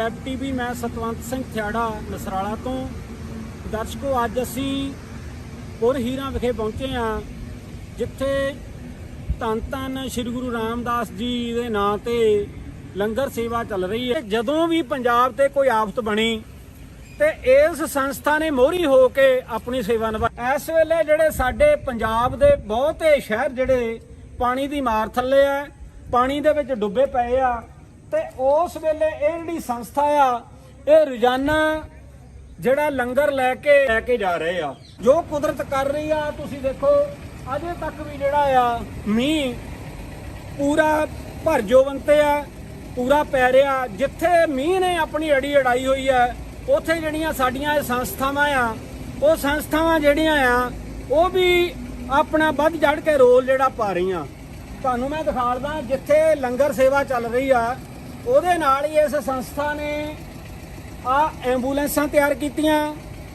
Web TV, ਮੈਂ ਸਤਵੰਤ ਸਿੰਘ ਥਿਆੜਾ, ਨਸਰਾਲਾ ਤੋਂ। ਦਰਸ਼ਕੋ, ਅੱਜ ਅਸੀਂ ਪੁਰ ਹੀਰਾਂ ਵਿਖੇ ਪਹੁੰਚੇ ਹਾਂ, ਜਿੱਥੇ ਧੰਨ ਧੰਨ ਸ੍ਰੀ ਗੁਰੂ ਰਾਮਦਾਸ ਜੀ ਦੇ ਨਾਂ ਤੇ ਲੰਗਰ ਸੇਵਾ ਚੱਲ ਰਹੀ ਹੈ। ਜਦੋਂ ਵੀ ਪੰਜਾਬ ਤੇ ਕੋਈ ਆਫਤ ਬਣੀ, ਤੇ ਇਸ ਸੰਸਥਾ ਨੇ ਮੋਹਰੀ ਹੋ ਕੇ ਆਪਣੀ ਸੇਵਾ ਨਿਭਾਈ ਇਸ ਵੇਲੇ ਜਿਹੜੇ ਸਾਡੇ ਪੰਜਾਬ ਦੇ ਬਹੁਤੇ ਸ਼ਹਿਰ ਜਿਹੜੇ ਪਾਣੀ ਦੀ ਮਾਰ ਥੱਲੇ ਆ, ਪਾਣੀ ਦੇ ਵਿੱਚ ਡੁੱਬੇ ਪਏ ਆ ਤੇ ਉਸ ਵੇਲੇ ਇਹ ਜਿਹੜੀ ਸੰਸਥਾ ਆ, ਇਹ ਰੋਜ਼ਾਨਾ ਜਿਹੜਾ ਲੰਗਰ ਲੈ ਕੇ ਲੈ ਕੇ ਜਾ ਰਹੇ ਆ। ਜੋ ਕੁਦਰਤ ਕਰ ਰਹੀ ਆ, ਤੁਸੀਂ ਦੇਖੋ, ਅਜੇ ਤੱਕ ਵੀ ਜਿਹੜਾ ਆ, ਮੀਂਹ ਪੂਰਾ ਭਰ ਜੋਵੰਤੇ ਆ, ਪੂਰਾ ਪੈ ਰਿਹਾ। ਜਿੱਥੇ ਮੀਂਹ ਨੇ ਆਪਣੀ ਅੜੀ ਅੜਾਈ ਹੋਈ ਆ, ਉੱਥੇ ਜਿਹੜੀਆਂ ਸਾਡੀਆਂ ਇਹ ਸੰਸਥਾਵਾਂ ਆ, ਉਹ ਸੰਸਥਾਵਾਂ ਜਿਹੜੀਆਂ ਆ, ਉਹ ਵੀ ਆਪਣਾ ਵੱਧ ਚੜ ਕੇ ਰੋਲ ਜਿਹੜਾ ਪਾ ਰਹੀਆਂ। ਤੁਹਾਨੂੰ ਮੈਂ ਦਿਖਾੜਦਾ ਜਿੱਥੇ ਲੰਗਰ ਸੇਵਾ ਚੱਲ ਰਹੀ ਆ ਉਹਦੇ ਨਾਲ ਹੀ ਇਸ ਸੰਸਥਾ ਨੇ ਆ ਐਂਬੂਲੈਂਸਾਂ ਤਿਆਰ ਕੀਤੀਆਂ।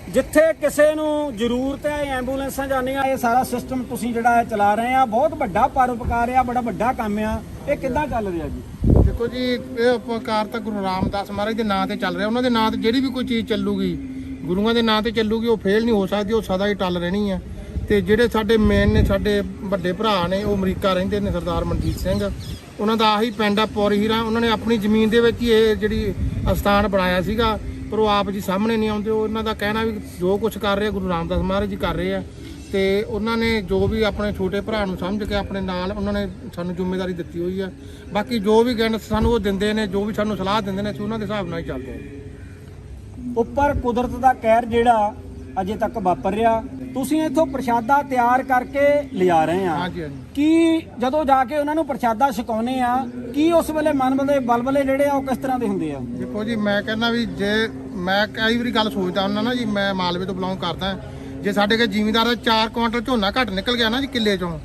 ਜਿੱਥੇ ਕਿਸੇ ਨੂੰ ਜ਼ਰੂਰਤ ਹੈ ਐਂਬੂਲੈਂਸਾਂ ਜਾਂਦੀਆਂ, ਇਹ ਸਾਰਾ ਸਿਸਟਮ ਤੁਸੀਂ ਜਿਹੜਾ ਚਲਾ ਰਹੇ ਆ। ਬਹੁਤ ਵੱਡਾ ਪਰਉਪਕਾਰ ਆ, ਬੜਾ ਵੱਡਾ ਕੰਮ ਆ। ਇਹ ਕਿੱਦਾਂ ਚੱਲ ਰਿਹਾ ਜੀ? ਦੇਖੋ ਜੀ, ਇਹ ਉਪਕਾਰ ਤਾਂ ਗੁਰੂ ਰਾਮਦਾਸ ਮਹਾਰਾਜ ਦੇ ਨਾਂ ਤੇ ਚੱਲ ਰਿਹਾ। ਉਹਨਾਂ ਦੇ ਨਾਂ ਤੇ ਜਿਹੜੀ ਵੀ ਕੋਈ ਚੀਜ਼ ਚੱਲੂਗੀ, ਗੁਰੂਆਂ ਦੇ ਨਾਂ ਤੇ ਚੱਲੂਗੀ, ਉਹ ਫੇਲ ਨਹੀਂ ਹੋ ਸਕਦੀ, ਉਹ ਸਦਾ ਹੀ ਟੱਲ ਰਹਿਣੀ ਆ। ਤੇ ਜਿਹੜੇ ਸਾਡੇ ਮੇਨ ਨੇ, ਸਾਡੇ ਵੱਡੇ ਭਰਾ ਨੇ, ਉਹ ਅਮਰੀਕਾ ਰਹਿੰਦੇ ਨੇ, ਸਰਦਾਰ ਮਨਜੀਤ ਸਿੰਘ। ਉਹਨਾਂ ਦਾ ਆਹੀ ਪਿੰਡ ਆ ਪੌਰੀ ਹੀਰਾ। ਉਹਨਾਂ ਨੇ ਆਪਣੀ ਜ਼ਮੀਨ ਦੇ ਵਿੱਚ ਹੀ ਇਹ ਜਿਹੜੀ ਅਸਥਾਨ ਬਣਾਇਆ ਸੀਗਾ, ਪਰ ਉਹ ਆਪ ਜੀ ਸਾਹਮਣੇ ਨਹੀਂ ਆਉਂਦੇ। ਉਹਨਾਂ ਦਾ ਕਹਿਣਾ ਵੀ ਜੋ ਕੁਝ ਕਰ ਰਹੇ ਗੁਰੂ ਰਾਮਦਾਸ ਮਹਾਰਾਜ ਜੀ ਕਰ ਰਹੇ ਆ। ਤੇ ਉਹਨਾਂ ਨੇ ਜੋ ਵੀ ਆਪਣੇ ਛੋਟੇ ਭਰਾ ਨੂੰ ਸਮਝ ਕੇ ਆਪਣੇ ਨਾਲ ਉਹਨਾਂ ਨੇ ਸਾਨੂੰ ਜ਼ਿੰਮੇਵਾਰੀ ਦਿੱਤੀ ਹੋਈ ਆ। ਬਾਕੀ ਜੋ ਵੀ ਗੈਨ ਸਾਨੂੰ ਉਹ ਦਿੰਦੇ ਨੇ, ਜੋ ਵੀ ਸਾਨੂੰ ਸਲਾਹ ਦਿੰਦੇ ਨੇ, ਅਸੀਂ ਉਹਨਾਂ ਦੇ ਹਿਸਾਬ ਨਾਲ ਹੀ ਚੱਲਦੇ ਹਾਂ ਉੱਪਰ ਕੁਦਰਤ ਦਾ ਕਹਿਰ ਜਿਹੜਾ ਅਜੇ ਤੱਕ ਵਾਪਰ ਰਿਹਾ ਤੁਸੀਂ ਇੱਥੋਂ ਪ੍ਰਸ਼ਾਦਾ ਤਿਆਰ ਕਰਕੇ ਲਿਆ ਰਹੇ ਆ। ਹਾਂਜੀ ਹਾਂਜੀ। ਕੀ ਜਦੋਂ ਜਾ ਕੇ ਉਹਨਾਂ ਨੂੰ ਪ੍ਰਸ਼ਾਦਾ ਛਕਾਉਨੇ ਆ ਕੀ ਉਸ ਵੇਲੇ ਮਨ ਦੇ ਬਲਬਲੇ ਜਿਹੜੇ ਆ ਉਹ ਕਿਸ ਤਰ੍ਹਾਂ ਦੇ ਹੁੰਦੇ ਆ? ਦੇਖੋ ਜੀ ਮੈਂ ਕਹਿੰਦਾ ਵੀ ਜੇ ਮੈਂ ਕਈ ਵਾਰੀ ਗੱਲ ਸੋਚਦਾ ਹੁੰਦਾ ਨਾ ਜੀ ਮੈਂ ਮਾਲਵੇ ਤੋਂ ਬਿਲੋਂਗ ਕਰਦਾ। ਜੇ ਸਾਡੇ ਕੇ ਜ਼ਿਮੀਂਦਾਰ ਦਾ 4 ਕੁਇੰਟਲ ਝੋਨਾ ਘੱਟ ਨਿਕਲ ਗਿਆ ਨਾ ਜੀ ਕਿੱਲੇ ਚੋਂ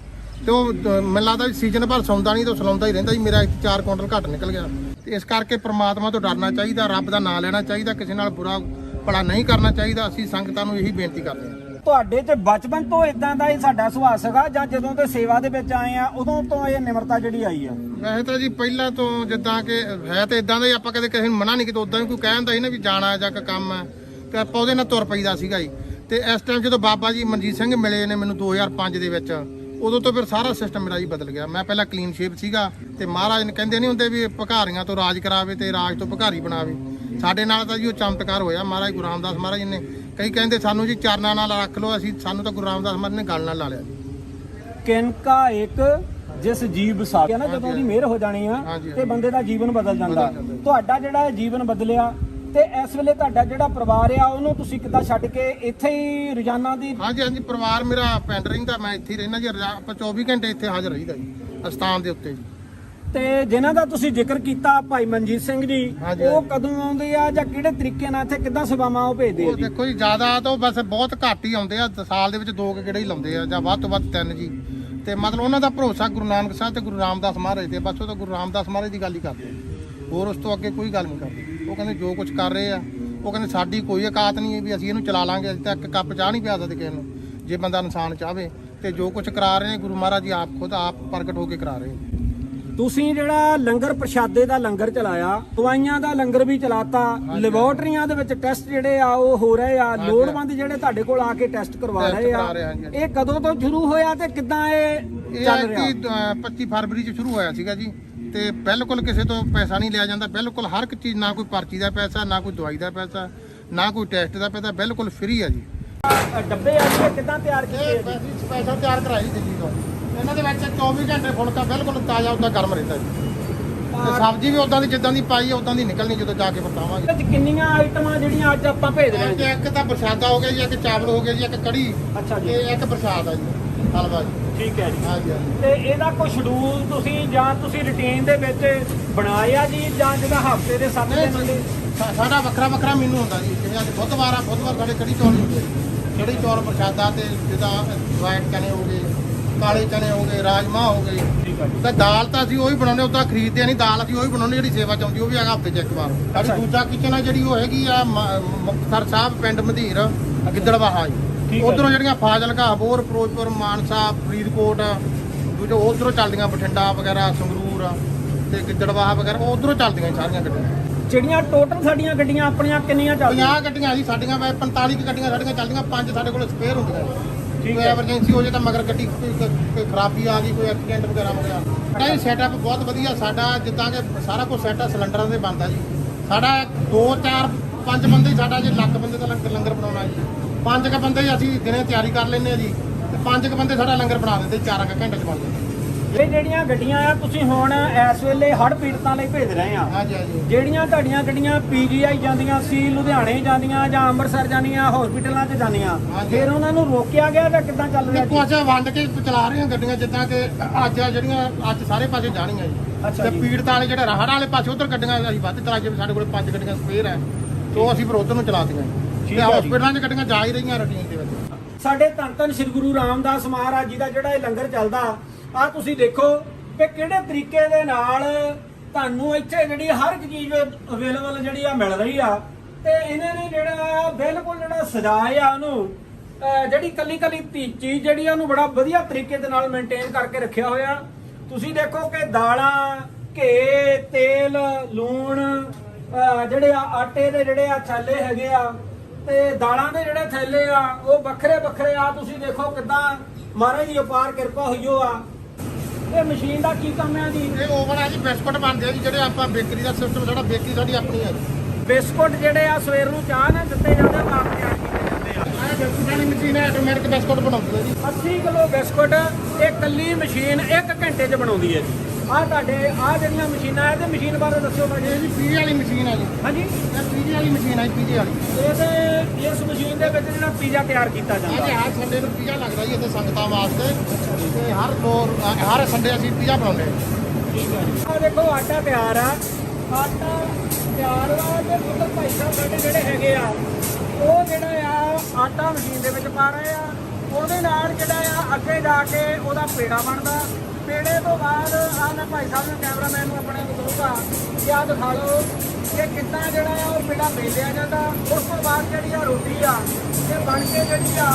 ਤੇ ਉਹ ਮੈਨੂੰ ਲੱਗਦਾ ਵੀ ਸੀਜ਼ਨ ਭਰ ਸੌਂਦਾ ਨਹੀਂ ਤਾਂ ਸਲਾਉਂਦਾ ਹੀ ਰਹਿੰਦਾ ਜੀ ਮੇਰਾ 4 ਕੁਇੰਟਲ ਘੱਟ ਨਿਕਲ ਗਿਆ। ਤੇ ਇਸ ਕਰਕੇ ਪ੍ਰਮਾਤਮਾ ਤੋਂ ਡਰਨਾ ਚਾਹੀਦਾ ਰੱਬ ਦਾ ਨਾਮ ਲੈਣਾ ਚਾਹੀਦਾ ਕਿਸੇ ਨਾਲ ਬੁਰਾ ਭਲਾ ਨਹੀਂ ਕਰਨਾ ਚਾਹੀਦਾ ਅਸੀਂ ਸੰਗਤਾਂ ਨੂੰ ਇਹੀ ਬੇਨਤੀ ਕਰਦੇ ਹਾਂ। ਤੁਹਾਡੇ ਤੇ ਬਚਪਨ ਤੋਂ ਇਦਾਂ ਦਾ ਹੀ ਸਾਡਾ ਸੁਭਾਅ ਸੀਗਾ, ਜਾਂ ਜਦੋਂ ਤੇ ਸੇਵਾ ਦੇ ਵਿੱਚ ਆਏ ਆ, ਉਦੋਂ ਤੋਂ ਇਹ ਨਿਮਰਤਾ ਜਿਹੜੀ ਆਈ ਆ? ਵੈਸੇ ਤਾਂ ਜੀ ਪਹਿਲਾਂ ਤੋਂ ਜਿੱਦਾਂ ਕਿ, ਹੈ ਤੇ ਇਦਾਂ ਦਾ ਹੀ ਆਪਾਂ ਕਦੇ ਕਿਸੇ ਨੂੰ ਮਨਾ ਨਹੀਂ ਕੀਤਾ ਉਦਾਂ ਹੀ ਕੋਈ ਕਹਿੰਦਾ ਸੀ ਨਾ ਵੀ ਜਾਣਾ ਜਾਂ ਕੋਈ ਕੰਮ ਹੈ, ਤੇ ਆਪਾਂ ਉਹਦੇ ਨਾਲ ਤੁਰ ਪਈਦਾ ਸੀਗਾ ਜੀ। ਤੇ ਇਸ ਟਾਈਮ ਜਦੋਂ ਬਾਬਾ ਜੀ ਮਨਜੀਤ ਸਿੰਘ ਮਿਲੇ ਨੇ ਮੈਨੂੰ 2005 ਦੇ ਵਿੱਚ, ਉਦੋਂ ਤੋਂ ਫਿਰ ਸਾਰਾ ਸਿਸਟਮ ਮੇਰਾ ਜੀ ਬਦਲ ਗਿਆ। ਮੈਂ ਪਹਿਲਾਂ ਕਲੀਨ ਸ਼ੇਪ ਸੀਗਾ, ਤੇ ਮਹਾਰਾਜ ਨੇ ਕਹਿੰਦੇ ਨਹੀਂ ਹੁੰਦੇ ਵੀ ਭਿਖਾਰੀਆਂ ਤੋਂ ਰਾਜ ਕਰਾਵੇ ਤੇ ਰਾਜ ਤੋਂ ਭਿਖਾਰੀ ਬਣਾਵੇ। ਸਾਡੇ ਨਾਲ ਤਾਂ ਜੀ ਉਹ ਚਮਤਕਾਰ ਹੋਇਆ, ਮਹਾਰਾਜ ਗੁਰੂ ਰਾਮਦਾਸ ਮਹਾਰਾਜ ਨੇ ਕਈ ਕਹਿੰਦੇ ਸਾਨੂੰ ਜੀ ਚਰਨਾਂ ਨਾਲ ਰੱਖ ਲਓ ਅਸੀਂ ਸਾਨੂੰ ਤਾਂ ਗੁਰੂ ਰਾਮਦਾਸ ਮਹਾਰਾਜ ਨੇ ਗੱਲ ਨਾਲ ਲਾ ਲਿਆ ਜੀ। ਕਿਨਕਾ ਇੱਕ ਜਿਸ ਜੀਵ ਸਾ ਨਾ ਜਦੋਂ ਦੀ ਮਿਹਰ ਹੋ ਜਾਣੀ ਆ ਹਾਂਜੀ, ਤੇ ਬੰਦੇ ਦਾ ਜੀਵਨ ਬਦਲ ਜਾਂਦਾ। ਬਦਲ ਜਾਂਦਾ। ਤੁਹਾਡਾ ਜਿਹੜਾ ਇਹ ਜੀਵਨ ਬਦਲਿਆ ਤੇ ਇਸ ਵੇਲੇ ਤੁਹਾਡਾ ਜਿਹੜਾ ਪਰਿਵਾਰ ਆ ਉਹਨੂੰ ਤੁਸੀਂ ਕਿੱਦਾਂ ਛੱਡ ਕੇ ਇੱਥੇ ਹੀ ਰੋਜ਼ਾਨਾ ਦੀ ਹਾਂਜੀ ਹਾਂਜੀ ਪਰਿਵਾਰ ਮੇਰਾ ਪਿੰਡ ਰਹਿੰਦਾ ਮੈਂ ਇੱਥੇ ਹੀ ਰਹਿਣਾ ਜੀ ਰਜਾ- ਆਪਾਂ 24 ਘੰਟੇ ਇੱਥੇ ਹਾਜ਼ਰ ਰਹੀਦਾ ਜੀ ਅਸਥਾਨ ਦੇ ਉੱਤੇ ਜੀ। ਤੇ ਜਿਨ੍ਹਾਂ ਦਾ ਤੁਸੀਂ ਜ਼ਿਕਰ ਕੀਤਾ ਭਾਈ ਮਨਜੀਤ ਸਿੰਘ ਜੀ ਹਾਂਜੀ, ਉਹ ਹਾਂਜੀ। ਕਦੋਂ ਆਉਂਦੇ ਆ ਜਾਂ ਕਿਹੜੇ ਤਰੀਕੇ ਨਾਲ ਇੱਥੇ ਕਿੱਦਾਂ ਸੇਵਾਵਾਂ ਉਹ ਭੇਜਦੇ ਆ ਉਹ ਜੀ? ਦੇਖੋ ਜੀ ਜ਼ਿਆਦਾ ਤਾਂ ਬਸ ਬਹੁਤ ਘੱਟ ਹੀ ਆਉਂਦੇ ਆ ਸਾਲ ਦੇ ਵਿੱਚ ਦੋ ਕੁ ਗੇੜੇ ਹੀ ਲਾਉਂਦੇ ਆ ਜਾਂ ਵੱਧ ਤੋਂ ਵੱਧ ਤਿੰਨ ਜੀ। ਤੇ ਮਤਲਬ ਉਹਨਾਂ ਦਾ ਭਰੋਸਾ ਗੁਰੂ ਨਾਨਕ ਸਾਹਿਬ ਤੇ ਗੁਰੂ ਰਾਮਦਾਸ ਮਹਾਰਾਜ ਤੇ ਆ। ਬਸ ਉਹ ਤਾਂ ਗੁਰੂ ਰਾਮਦਾਸ ਮਹਾਰਾਜ ਦੀ ਗੱਲ ਹੀ ਕਰਦੇ ਆ। ਹੋਰ ਉਸ ਤੋਂ ਅੱਗੇ ਕੋਈ ਗੱਲ ਨਹੀਂ ਕਰਦੇ। ਉਹ ਕਹਿੰਦੇ ਜੋ ਕੁਝ ਕਰ ਰਹੇ ਆ ਉਹ ਕਹਿੰਦੇ ਸਾਡੀ ਕੋਈ ਔਕਾਤ ਨਹੀਂ ਹੈ ਵੀ ਅਸੀਂ ਇਹਨੂੰ ਚਲਾ ਲਾਂਗੇ ਅਸੀਂ ਤਾਂ ਇੱਕ ਕੱਪ ਚਾਹ ਨਹੀਂ ਪਿਆ ਸਕਦੇ ਕਿਸੇ ਨੂੰ ਜੇ ਬੰਦਾ ਇਨਸਾਨ ਚਾਹਵੇ। ਤੇ ਜੋ ਕੁਝ ਕਰਾ ਰਹੇ ਨੇ ਗੁਰੂ ਮਹਾਰਾਜ ਜੀ ਆਪ ਖੁਦ ਆਪ ਪ੍ਰਗਟ ਹੋ ਕੇ ਕਰਾ ਰਹੇ ਨੇ। ਤੁਸੀਂ ਜਿਹੜਾ ਲੰਗਰ ਪ੍ਰਸ਼ਾਦੇ ਦਾ ਲੰਗਰ ਚਲਾਇਆ ਦਵਾਈਆਂ ਦਾ ਲੰਗਰ ਵੀ ਚਲਾਤਾ ਲੈਬੋਰਟਰੀਆਂ ਦੇ ਵਿੱਚ ਟੈਸਟ ਜਿਹੜੇ ਆ ਉਹ ਹੋ ਰਹੇ ਆ ਲੋੜਵੰਦ ਜਿਹੜੇ ਤੁਹਾਡੇ ਕੋਲ ਆ ਕੇ ਟੈਸਟ ਕਰਵਾ ਰਹੇ ਆ। ਇਹ ਕਦੋਂ ਤੋਂ ਸ਼ੁਰੂ ਹੋਇਆ ਤੇ ਕਿੱਦਾਂ ਇਹ ਇਹ ਚੱਲ ਰਿਹਾ? ਅ, 25 ਫਰਵਰੀ ਚ ਸ਼ੁਰੂ ਹੋਇਆ ਸੀਗਾ ਜੀ। ਤੇ ਬਿਲਕੁਲ ਕਿਸੇ ਤੋਂ ਪੈਸਾ ਨਹੀਂ ਲਿਆ ਜਾਂਦਾ। ਬਿਲਕੁਲ ਹਰ ਇੱਕ ਚੀਜ਼ ਨਾ ਕੋਈ ਪਰਚੀ ਦਾ ਪੈਸਾ ਨਾ ਕੋਈ ਦਵਾਈ ਦਾ ਪੈਸਾ ਨਾ ਕੋਈ ਟੈਸਟ ਦਾ ਪੈਸਾ ਬਿਲਕੁਲ ਫ੍ਰੀ ਆ ਜੀ। ਡੱਬੇ ਆ ਇਹ ਕਿੱਦਾਂ ਤਿਆਰ ਕੀਤੇ ਆ ਇਹ ਜੀ? ਵੈਸੇ ਸਪੈਸ਼ਲ ਤਿਆਰ ਕਰਾਈ ਦਿੱਲੀ ਤੋਂ। ਇਹਨਾਂ ਦੇ ਵਿੱਚ 24 ਘੰਟੇ ਫੁਲਕਾ ਬਿਲਕੁਲ ਤਾਜ਼ਾ ਉਦਾਂ ਗਰਮ ਰਹਿੰਦਾ ਜੀ। ਤੇ ਸਬਜ਼ੀ ਵੀ ਉਦਾਂ ਦੀ ਜਿੱਦਾਂ ਦੀ ਪਾਈ ਆ ਉਦਾਂ ਦੀ ਨਿਕਲਣੀ ਜਦੋਂ ਜਾ ਕੇ ਬਤਾਵਾਂਗੇ ਇਹਦੇ ਚ ਕਿੰਨੀਆਂ ਆਈਟਮਾਂ ਜਿਹੜੀਆਂ ਅੱਜ ਆਪਾਂ ਭੇਜ ਰਹੇ ਹਾਂ ਜੀ? ਇੱਕ ਤਾਂ ਪ੍ਰਸ਼ਾਦਾ ਹੋ ਗਿਆ ਜੀ ਇੱਕ ਚਾਵਲ ਹੋ ਗਿਆ ਜੀ ਇੱਕ ਕੜੀ ਅੱਛਾ ਤੇ ਇੱਕ ਪ੍ਰਸ਼ਾਦ ਆ ਜੀ ਹਲਵਾ ਜੀ। ਠੀਕ ਹੈ ਜੀ। ਹਾਂਜੀ ਹਾਂਜੀ। ਤੇ ਇਹਦਾ ਕੋਈ ਸ਼ਡਿਊਲ ਤੁਸੀਂ ਜਾਂ ਤੁਸੀਂ ਰੁਟੀਨ ਦੇ ਵਿੱਚ ਬਣਾਇਆ ਜੀ ਜਾਂ ਜਿਹੜਾ ਹਫ਼ਤੇ ਦੇ 7 ਦਿਨ ਹੁੰਦੇ? ਸਾ- ਸਾਡਾ ਵੱਖਰਾ ਵੱਖਰਾ ਮੈਨੂੰ ਹੁੰਦਾ ਜੀ। ਜਿਵੇਂ ਅੱਜ ਬੁੱਧਵਾਰ ਆ ਬੁੱਧਵਾਰ ਸਾਡੇ ਕੜੀ ਚੌਲ ਹੀ ਹੁੰਦੇ ਆ। ਕੜੀ ਚੌਲ ਪ੍ਰਸ਼ਾਦਾ ਤੇ ਜਿੱਦਾਂ ਵਾਈਟ ਚਨੇ ਹੋ ਗਏ ਕਾਲੇ ਚਨੇ ਹੋ ਗਏ ਰਾਜਮਾ ਹੋ ਗਏ। ਤਾਂ ਦਾਲ ਤਾਂ ਅਸੀਂ ਉਹੀ ਬਣਾਉਂਦੇ ਉਦਾਂ ਖਰੀਦਦੇ ਨਹੀਂ। ਦਾਲ ਅਸੀਂ ਉਹੀ ਬਣਾਉਂਦੇ ਜਿਹੜੀ ਸੇਵਾ ਚ ਆਉਂਦੀ ਉਹ ਵੀ ਹੈਗਾ ਹਫ਼ਤੇ ਚ ਇੱਕ ਵਾਰ। ਸਾਡੀ। ਦੂਜਾ ਕਿਚਨ ਆ ਜਿਹੜੀ ਉਹ ਹੈਗੀ ਆ ਮੁਕਤਸਰ ਸਾਹਿਬ ਪਿੰਡ ਮਧੀਰ ਗਿੱਦੜਵਾਹਾ ਜੀ। ਉਧਰੋਂ ਜਿਹੜੀਆਂ ਫਾਜ਼ਿਲਕਾ ਹਬੋਰ ਫਿਰੋਜ਼ਪੁਰ ਮਾਨਸਾ ਫਰੀਦਕੋਟ ਦੂਜੇ ਉਧਰੋਂ ਚੱਲਦੀਆਂ ਬਠਿੰਡਾ ਵਗੈਰਾ ਸੰਗਰੂਰ ਤੇ ਗਿੱਦੜਵਾਹਾ ਵਗੈਰਾ ਉਧਰੋਂ ਚੱਲਦੀਆਂ ਸਾਰੀਆਂ ਗੱਡੀਆਂ। ਜਿਹੜੀਆਂ ਟੋਟਲ ਸਾਡੀਆਂ ਗੱਡੀਆਂ ਆਪਣੀਆਂ ਕਿੰਨੀਆਂ ਚੱਲਦੀਆਂ? 50 ਗੱਡੀਆਂ ਜੀ ਸਾਡੀਆਂ ਵੇ 45 ਕੁ ਗੱਡੀਆਂ ਸਾਡੀਆਂ ਚੱਲਦੀਆਂ ਪੰਜ ਸਾਡੇ ਕੋਲ ਸਪੇਅਰ ਹੁੰਦੀਆਂ। ਠੀਕ ਕੋਈ ਹੈ। ਐਮਰਜੈਂਸੀ ਹੋ ਜੇ ਤਾਂ ਮਗਰ ਗੱਡੀ ਕੋਈ ਕੋਈ- ਕੋਈ ਖਰਾਬੀ ਆ ਗਈ, ਕੋਈ ਐਕਸੀਡੈਂਟ ਵਗੈਰਾ ਹੋ ਗਿਆ। ਸਾਡਾ ਇਹ ਸੈਟਅਪ ਬਹੁਤ ਵਧੀਆ, ਸਾਡਾ ਜਿੱਦਾਂ ਕਿ ਸਾਰਾ ਕੁਝ ਸੈਟਅਪ ਸਿਲੰਡਰਾਂ ਦੇ ਬਣਦਾ ਜੀ। ਸਾਡਾ 2 4 5 ਬੰਦੇ ਹੀ ਸਾਡਾ ਜੇ ਲੱਖ ਬੰਦੇ ਦਾ ਲੰਗਰ ਲੰਗਰ ਬਣਾਉਣਾ ਜੀ। ਪੰਜ ਕ ਬੰਦੇ ਅਸੀਂ ਦਿਨੇ ਤਿਆਰੀ ਕਰ ਲੈਂਦੇ ਆ ਜੀ। ਤੇ ਪੰਜ ਕ ਬੰਦੇ ਸਾਡਾ ਲੰਗਰ ਬਣਾ ਦਿੰਦੇ 4 ਕ ਘੰਟੇ ਚ ਬਣ ਜਾਂਦਾ। ਇਹ ਜਿਹੜੀਆਂ ਗੱਡੀਆਂ ਆ ਤੁਸੀਂ ਹੁਣ ਇਸ ਵੇਲੇ ਹੜ੍ਹ ਪੀੜਤਾਂ ਲਈ ਭੇਜ ਰਹੇ ਆ ਹਾਂਜੀ ਹਾਂਜੀ ਜਿਹੜੀਆਂ ਤੁਹਾਡੀਆਂ ਗੱਡੀਆਂ ਪੀਜੀਆਈ ਜਾਂਦੀਆਂ ਸੀ ਲੁਧਿਆਣੇ ਜਾਂਦੀਆਂ ਜਾਂ ਅੰਮ੍ਰਿਤਸਰ ਜਾਂਦੀਆਂ ਹਸਪੀਟਲਾਂ 'ਚ ਜਾਂਦੀਆਂ। ਫਿਰ ਉਹਨਾਂ ਨੂੰ ਰੋਕਿਆ ਗਿਆ ਜਾਂ ਕਿੱਦਾਂ ਚੱਲ ਰਿਹਾ ਦੇਖੋ ਅੱਛਾ ਵੰਡ ਕੇ ਚਲਾ ਰਹੇ ਹਾਂ ਗੱਡੀਆਂ ਜਿੱਦਾਂ ਕਿ ਅੱਜ ਆ ਜਿਹੜੀਆਂ ਅੱਜ ਸਾਰੇ ਪਾਸੇ ਜਾਣੀਆਂ ਜੀ ਤੇ। ਪੀੜਤਾਂ ਵਾਲੇ ਜਿਹੜੇ ਰਾਹੜਾਂ ਵਾਲੇ ਪਾਸੇ ਉਧਰ ਗੱਡੀਆਂ ਅਸੀਂ ਵੱਧ ਚਲਾ ਕੇ ਸਾਡੇ ਕੋਲ ਪੰਜ ਗੱਡੀਆਂ ਸਪੇਅਰ ਹੈ ਤੋਂ ਅਸੀਂ ਫਿਰ ਉਧਰ ਨੂੰ ਚਲਾਤੀਆਂ ਤੇ। ਹਸਪੀਟਲਾਂ 'ਚ ਗੱਡੀਆਂ ਜਾ ਹੀ ਰਹੀਆਂ ਰੂਟੀਨ ਦੇ ਵਿੱਚ ਸਾਡੇ ਧੰਨ ਧੰਨ ਸ੍ਰੀ ਗੁਰੂ ਰਾਮਦਾਸ ਮਹਾਰਾਜ ਜੀ ਦਾ ਜਿਹੜਾ ਇਹ ਲੰਗਰ ਚੱਲਦਾ ਆ ਤੁਸੀਂ ਦੇਖੋ ਕਿ ਕਿਹੜੇ ਤਰੀਕੇ ਦੇ ਨਾਲ ਤੁਹਾਨੂੰ ਇੱਥੇ ਜਿਹੜੀ ਹਰ ਇੱਕ ਚੀਜ਼ ਅਵੇਲੇਬਲ ਜਿਹੜੀ ਆ ਮਿਲ ਰਹੀ ਆ। ਤੇ ਇਹਨਾਂ ਨੇ ਜਿਹੜਾ ਬਿਲਕੁਲ ਜਿਹੜਾ ਸਜਾਇਆ ਆ ਉਹਨੂੰ, ਅਹ ਜਿਹੜੀ ਕੱਲੀ ਕੱਲੀ ਚੀਜ਼ ਜਿਹੜੀ ਆ ਉਹਨੂੰ ਬੜਾ ਵਧੀਆ ਤਰੀਕੇ ਦੇ ਨਾਲ ਮੇਨਟੇਨ ਕਰਕੇ ਰੱਖਿਆ ਹੋਇਆ। ਤੁਸੀਂ ਦੇਖੋ ਕਿ ਦਾਲਾਂ, ਘੇ, ਤੇਲ, ਲੂਣ ਜਿਹੜੇ ਆ ਆਟੇ ਦੇ ਜਿਹੜੇ ਆ ਛਾਲੇ ਹੈਗੇ ਆ, ਤੇ ਦਾਲਾਂ ਦੇ ਜਿਹੜੇ ਥੈਲੇ ਆ, ਉਹ ਵੱਖਰੇ ਵੱਖਰੇ ਆ। ਤੁਸੀਂ ਦੇਖੋ ਕਿਦਾਂ ਮਹਾਰਾਜ ਦੀ ਅਪਾਰ ਕਿਰਪਾ ਹੋਈਓ ਆ। ਇਹ ਮਸ਼ੀਨ ਦਾ ਕੀ ਕੰਮ ਹੈ ਜੀ? ਇਹ ਓਵਨ ਆ ਜੀ ਬਿਸਕੁਟ ਬਣਦੇ ਆ ਜੀ ਜਿਹੜੇ ਆਪਾਂ ਬੇਕਰੀ ਦਾ ਸਿਸਟਮ ਸਾਡਾ ਬੇਕਰੀ ਸਾਡੀ ਆਪਣੀ ਹੈ। ਜੀ ਬਿਸਕੁਟ ਜਿਹੜੇ ਆ ਸਵੇਰ ਨੂੰ ਚਾਹ ਨਾਲ ਦਿੱਤੇ ਜਾਂਦੇ ਆ ਆਪ ਤਿਆਰ ਕੀਤੇ ਜਾਂਦੇ ਆ। ਆਹ ਬਿਸਕੁਟ ਵਾਲੀ ਮਸ਼ੀਨ ਹੈ ਆਟੋਮੈਟਿਕ ਬਿਸਕੁਟ ਬਣਾਉਂਦੀ ਹੈ ਜੀ। 80 ਕਿਲੋ ਬਿਸਕੁਟ ਇਹ ਕੱਲੀ ਮਸ਼ੀਨ 1 ਘੰਟੇ 'ਚ ਬਣਾਉਂਦੀ ਹੈ ਜੀ। ਆਹ ਤੁਹਾਡੇ ਆਹ ਜਿਹੜੀਆਂ ਮਸ਼ੀਨਾਂ ਆ ਤੇ ਮਸ਼ੀਨ ਬਾਰੇ ਦੱਸਿਓ ਭਾਜੀ। ਇਹ ਜੀ ਪੀਜੀ ਵਾਲੀ ਮਸ਼ੀਨ ਹੈ ਜੀ। ਹਾਂਜੀ। ਇਹ ਪੀਜੀ ਵਾਲੀ ਮਸ਼ੀਨ ਹੈ ਪੀਜੀ ਵਾਲੀ। ਇਹਦੇ ਇਸ ਮਸ਼ੀਨ ਦੇ ਵਿੱਚ ਜਿਹੜਾ ਪੀਜ਼ਾ ਤਿਆਰ ਕੀਤਾ ਜਾਂਦਾ। ਹਰ ਸੰਡੇ ਨੂੰ ਪੀਜ਼ਾ ਲੱਗਦਾ ਜੀ ਇੱਥੇ ਸੰਗਤਾਂ ਵਾਸਤੇ। ਤੇ ਹਰ ਰੋਜ਼ ਹਰ ਸੰਡੇ ਅਸੀਂ ਪੀਜ਼ਾ ਬਣਾਉਂਦੇ ਹਾਂ। ਠੀਕ ਹੈ ਜੀ। ਆ ਦੇਖੋ ਆਟਾ ਤਿਆਰ ਆ। ਆਟਾ ਤਿਆਰ ਵਾ ਤੇ ਪੁੱਤਰ ਭਾਈ ਸਾਹਿਬ ਸਾਡੇ ਜਿਹੜੇ ਹੈਗੇ ਆ ਉਹ ਜਿਹੜਾ ਆ ਆਟਾ ਮਸ਼ੀਨ ਦੇ ਵਿੱਚ ਪਾ ਰਹੇ ਆ। ਉਹਦੇ ਨਾਲ ਜਿਹੜਾ ਆ ਅੱਗੇ ਜਾ ਕੇ ਉਹਦਾ ਪੇੜਾ ਬਣਦਾ। ਪੇੜੇ ਤੋਂ ਬਾਅਦ ਆ ਮੈਂ ਭਾਈ ਸਾਹਿਬ ਨੂੰ ਕੈਮਰਾਮੈਨ ਨੂੰ ਆਪਣੇ ਨੂੰ ਕਹੂੰਗਾ ਕਿ ਆ ਦਿਖਾ ਲਓ। ਕਿ ਕਿੱਦਾਂ ਜਿਹੜਾ ਆ ਉਹ ਪੇੜਾ ਵੇਲਿਆ ਜਾਂਦਾ ਉਸ ਤੋਂ ਬਾਅਦ ਜਿਹੜੀ ਆ ਰੋਟੀ ਆ ਇਹ ਬਣ ਕੇ ਜਿਹੜੀ ਆ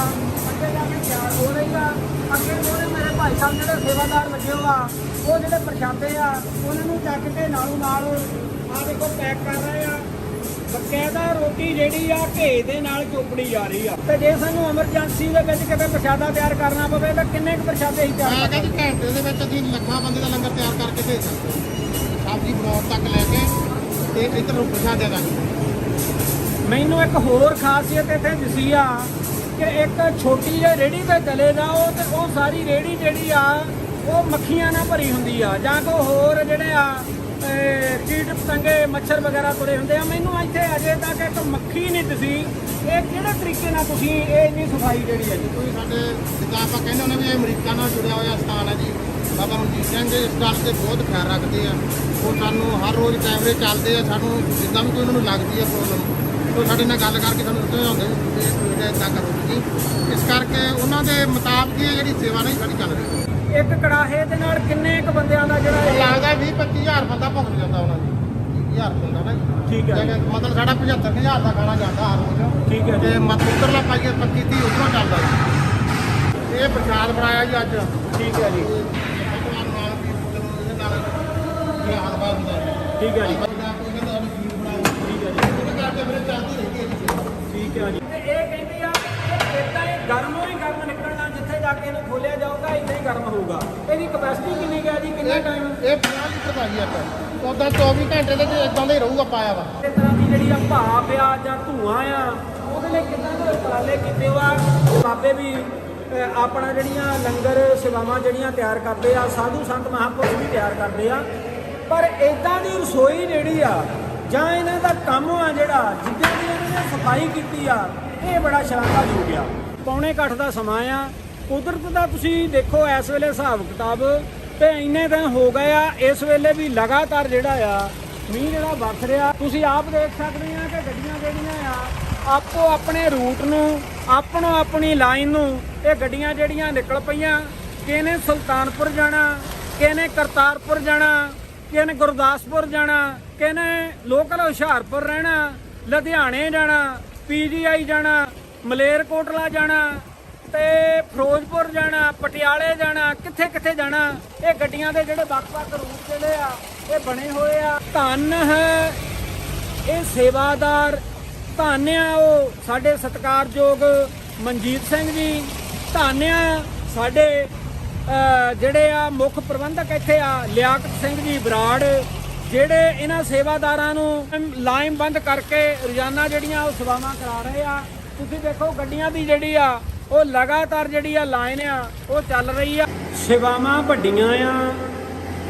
ਅੱਗੇ ਜਾ ਕੇ ਤਿਆਰ ਹੋ ਰਹੀ ਆ। ਅੱਗੇ ਉਹਦੇ ਮੇਰੇ ਭਾਈ ਸਾਹਿਬ ਜਿਹੜੇ ਸੇਵਾਦਾਰ ਲੱਗੇ ਹੋ ਆ ਉਹ ਜਿਹੜੇ ਪ੍ਰਸ਼ਾਦੇ ਆ ਉਹਨਾਂ ਨੂੰ ਚੱਕ ਕੇ ਨਾਲੋਂ ਨਾਲ ਆ ਦੇਖੋ ਪੈਕ ਕਰ ਰਹੇ ਆ। ਬਕਾਇਦਾ ਰੋਟੀ ਜਿਹੜੀ ਆ ਘੇ ਦੇ ਨਾਲ ਚੋਪੜੀ ਜਾ ਰਹੀ ਆ। ਤੇ ਜੇ ਸਾਨੂੰ ਐਮਰਜੈਂਸੀ ਦੇ ਵਿੱਚ ਕਿਤੇ ਪ੍ਰਸ਼ਾਦਾ ਤਿਆਰ ਕਰਨਾ ਪਵੇ ਤਾਂ ਕਿੰਨੇ ਕੁ ਪ੍ਰਸ਼ਾਦੇ ਹੀ ਤਿਆਰ ਮੈਂ ਕਹਿੰਦਾ ਘੰਟੇ ਦੇ ਵਿੱਚ ਅਸੀਂ ਲੱਖਾਂ ਬੰਦੇ ਦਾ ਲੰਗਰ ਤਿਆਰ ਕਰਕੇ ਭੇਜ ਸਕਦੇ ਹਾਂ। ਸਬਜ਼ੀ ਬਣਾਉਣ ਤੱਕ ਲੈ ਕੇ ਤੇ ਇੱਧਰ ਨੂੰ ਪ੍ਰਸ਼ਾਦ ਦੇ ਮੈਨੂੰ ਇੱਕ ਹੋਰ ਖਾਸੀਅਤ ਇੱਥੇ ਦਿਸੀ ਆ ਕਿ ਇੱਕ ਛੋਟੀ ਜਿਹੀ ਰੇੜੀ ਤੇ ਚਲੇ ਜਾਓ ਤੇ ਉਹ ਸਾਰੀ ਰੇੜੀ ਜਿਹੜੀ ਆ ਉਹ ਮੱਖੀਆਂ ਨਾਲ ਭਰੀ ਹੁੰਦੀ ਆ। ਜਾਂ ਕੋ ਹੋਰ ਜਿਹੜੇ ਆ ਕੀਟ ਪਤੰਗੇ ਮੱਛਰ ਵਗੈਰਾ ਤੁਰੇ ਹੁੰਦੇ ਆ। ਮੈਨੂੰ ਇੱਥੇ ਅਜੇ ਤੱਕ ਇੱਕ ਮੱਖੀ ਨਹੀਂ ਦਿਸੀ। ਇਹ ਕਿਹੜੇ ਤਰੀਕੇ ਨਾਲ ਤੁਸੀਂ ਇਹ ਇੰਨੀ ਸਫ਼ਾਈ ਜਿਹੜੀ ਹੈ ਜੀ? ਕੋਈ ਸਾਡੇ ਜਿੱਦਾਂ ਆਪਾਂ ਕਹਿੰਦੇ ਹੁੰਦੇ ਵੀ ਇਹ ਅਮਰੀਕਾ ਨਾਲ ਜੁੜਿਆ ਹੋਇਆ ਸਥਾਨ ਹੈ ਜੀ। ਬਾਬਾ ਮਨਜੀਤ ਸਿੰਘ ਜੀ ਇਸ ਗੱਲ ਤੇ ਬਹੁਤ ਖਿਆਲ ਰੱਖਦੇ ਆ। ਉਹ ਸਾਨੂੰ ਹਰ ਰੋਜ਼ ਕੈਮਰੇ ਚੱਲਦੇ ਆ ਸਾਨੂੰ ਜਿੱਦਾਂ ਵੀ ਕੋਈ ਉਹਨਾਂ ਨੂੰ ਲੱਗਦੀ ਹੈ ਪ੍ਰੋਬਲਮ ਉਹ ਸਾਡੇ ਨਾਲ ਗੱਲ ਕਰਕੇ ਸਾਨੂੰ ਸਮਝਾਉਂਦੇ ਵੀ ਇਹ ਕੋਈ ਇਦਾਂ ਕਰੋ ਜੀ ਇਸ ਕਰਕੇ ਉਹਨਾਂ ਦੇ ਮੁਤਾਬਕ ਹੀ ਜਿਹੜੀ ਸੇਵਾ ਨਹੀਂ ਸਾਡੀ ਚੱਲ ਰਹੀ। ਇੱਕ ਕੜਾਹੇ ਦੇ ਨਾਲ ਕਿੰਨੇ ਕੁ ਬੰਦਿਆਂ ਦਾ ਜਿਹੜਾ ਲੱਗਦਾ 20 25000 ਬੰਦਾ ਭੁੱਖ ਜਾਂਦਾ ਉਹਨਾਂ ਦੀ 20000 ਬੰਦਾ ਨਾ। ਠੀਕ ਹੈ। ਮਤਲਬ ਸਾਡਾ 75000 ਦਾ ਖਾਣਾ ਜਾਂਦਾ ਹਰ ਰੋਜ਼। ਠੀਕ ਹੈ ਤੇ ਜੀ ਮਤ ਉੱਤਰਲਾ ਪਾਈਏ 25 30 ਉਧਰੋਂ ਚੱਲਦਾ ਇਹ ਪ੍ਰਸ਼ਾਦ ਬਣਾਇਆ ਜੀ ਅੱਜ। ਠੀਕ ਹੈ ਜੀ। ਠੀਕ ਹੈ ਜੀ। ਹੈ ਜੀ। ਇਹ ਕਹਿੰਦੇ ਆ ਇਹ ਗਰਮੋਂ ਹੀ ਗਰਮ ਨਿਕਲਣਾ ਜਿੱਥੇ ਜਾ ਕੇ ਇਹਨੂੰ ਖੋਲਿਆ ਜਾਊਗਾ ਇਦਾਂ ਹੀ ਗਰਮ ਹੋਊਗਾ। ਇਹਦੀ ਕਪੈਸਿਟੀ ਕਿੰਨੀ ਕੁ ਹੈ ਜੀ ਕਿੰਨਾ ਟਾਈਮ ਇਹ 50 ਲੀਟਰ ਦਾ ਜੀ ਆਪਾਂ। ਉਦਾਂ 24 ਘੰਟੇ ਦੇ ਇਦਾਂ ਦਾ ਹੀ ਰਹੂਗਾ ਪਾਇਆ ਵਾ। ਇਸ ਤਰ੍ਹਾਂ ਦੀ ਜਿਹੜੀ ਆ ਭਾਪ ਆ ਜਾਂ ਧੂਆਂ ਆ ਉਹਦੇ ਲਈ ਕਿੰਨਾ ਦੇ ਉਪਰਾਲੇ ਕੀਤੇ ਵਾ? ਬਾਬੇ ਵੀ ਆਪਣਾ ਜਿਹੜੀਆਂ ਲੰਗਰ ਸੇਵਾਵਾਂ ਜਿਹੜੀਆਂ ਤਿਆਰ ਕਰਦੇ ਆ ਸਾਧੂ ਸੰਤ ਮਹਾਂਪੁਰਸ਼ ਵੀ ਤਿਆਰ ਕਰਦੇ ਆ। ਪਰ ਇਦਾਂ ਦੀ ਰਸੋਈ ਜਿਹੜੀ ਆ, ਜਾਂ ਇਹਨਾਂ ਦਾ ਕੰਮ ਆ ਜਿਹੜਾ, ਜਿੱਦਾਂ ਦੀ ਇਹਨਾਂ ਨੇ ਸਫ਼ਾਈ ਕੀਤੀ ਆ, ਇਹ ਬੜਾ ਸ਼ਾਨਦਾਰ ਸ਼ਲਾਘਾਯੋਗ ਆ ਪੌਣੇ ਕੱਠ ਦਾ ਸਮਾਂ ਆ। ਕੁਦਰਤ ਦਾ ਤੁਸੀਂ ਦੇਖੋ, ਇਸ ਵੇਲੇ ਹਿਸਾਬ ਕਿਤਾਬ ਤੇ ਇੰਨੇ ਦਿਨ ਹੋ ਗਏ ਆ, ਇਸ ਵੇਲੇ ਵੀ ਲਗਾਤਾਰ ਜਿਹੜਾ ਆ, ਮੀਂਹ ਜਿਹੜਾ ਵਰਸ ਰਿਹਾ। ਤੁਸੀਂ ਆਪ ਦੇਖ ਸਕਦੇ ਆ ਕਿ ਗੱਡੀਆਂ ਜਿਹੜੀਆਂ ਆ, ਆਪੋ ਆਪਣੇ ਰੂਟ ਨੂੰ, ਆਪਣੋ ਆਪਣੀ ਲਾਈਨ ਨੂੰ, ਇਹ ਗੱਡੀਆਂ ਜਿਹੜੀਆਂ ਨਿਕਲ ਪਈਆਂ ਕਿਸੇ ਸੁਲਤਾਨਪੁਰ ਜਾਣਾ ਕਿਸੇ ਕਰਤਾਰਪੁਰ ਜਾਣਾ ਕਿਸੇ ਨੇ ਗੁਰਦਾਸਪੁਰ ਜਾਣਾ ਕਿਸੇ ਨੇ ਲੋਕਲ ਹੁਸ਼ਿਆਰਪੁਰ ਰਹਿਣਾ, ਲੁਧਿਆਣੇ ਜਾਣਾ, ਪੀਜੀਆਈ ਜਾਣਾ, ਮਲੇਰਕੋਟਲਾ ਜਾਣਾ ਤੇ ਫਿਰੋਜ਼ਪੁਰ ਜਾਣਾ, ਪਟਿਆਲੇ ਜਾਣਾ ਕਿੱਥੇ ਕਿੱਥੇ ਜਾਣਾ, ਇਹ ਗੱਡੀਆਂ ਦੇ ਜਿਹੜੇ ਵੱਖ-ਵੱਖ ਰੂਟ ਜਿਹੜੇ ਆ, ਇਹ ਬਣੇ ਹੋਏ ਆ। ਧੰਨ ਹੈ ਇਹ ਸੇਵਾਦਾਰ, ਧੰਨ ਆ ਉਹ ਸਾਡੇ ਸਤਿਕਾਰਯੋਗ ਮਨਜੀਤ ਸਿੰਘ ਜੀ ਧੰਨਿਆ ਸਾਡੇ ਜਿਹੜੇ ਆ ਮੁੱਖ ਪ੍ਰਬੰਧਕ ਇੱਥੇ ਆ, ਲਿਆਕਤ ਸਿੰਘ ਜੀ ਬਰਾੜ ਜਿਹੜੇ ਇਹਨਾਂ ਸੇਵਾਦਾਰਾਂ ਨੂੰ ਲਾਈਨ ਬੰਦ ਕਰਕੇ ਰੋਜ਼ਾਨਾ ਜਿਹੜੀਆਂ ਉਹ ਸੇਵਾਵਾਂ ਕਰਾ ਰਹੇ ਆ, ਤੁਸੀਂ ਦੇਖੋ ਗੱਡੀਆਂ ਦੀ ਜਿਹੜੀ ਆ, ਉਹ ਲਗਾਤਾਰ ਜਿਹੜੀ ਆ ਲਾਈਨ ਆ, ਉਹ ਚੱਲ ਰਹੀ ਆ। ਸੇਵਾਵਾਂ ਵੱਡੀਆਂ ਆ,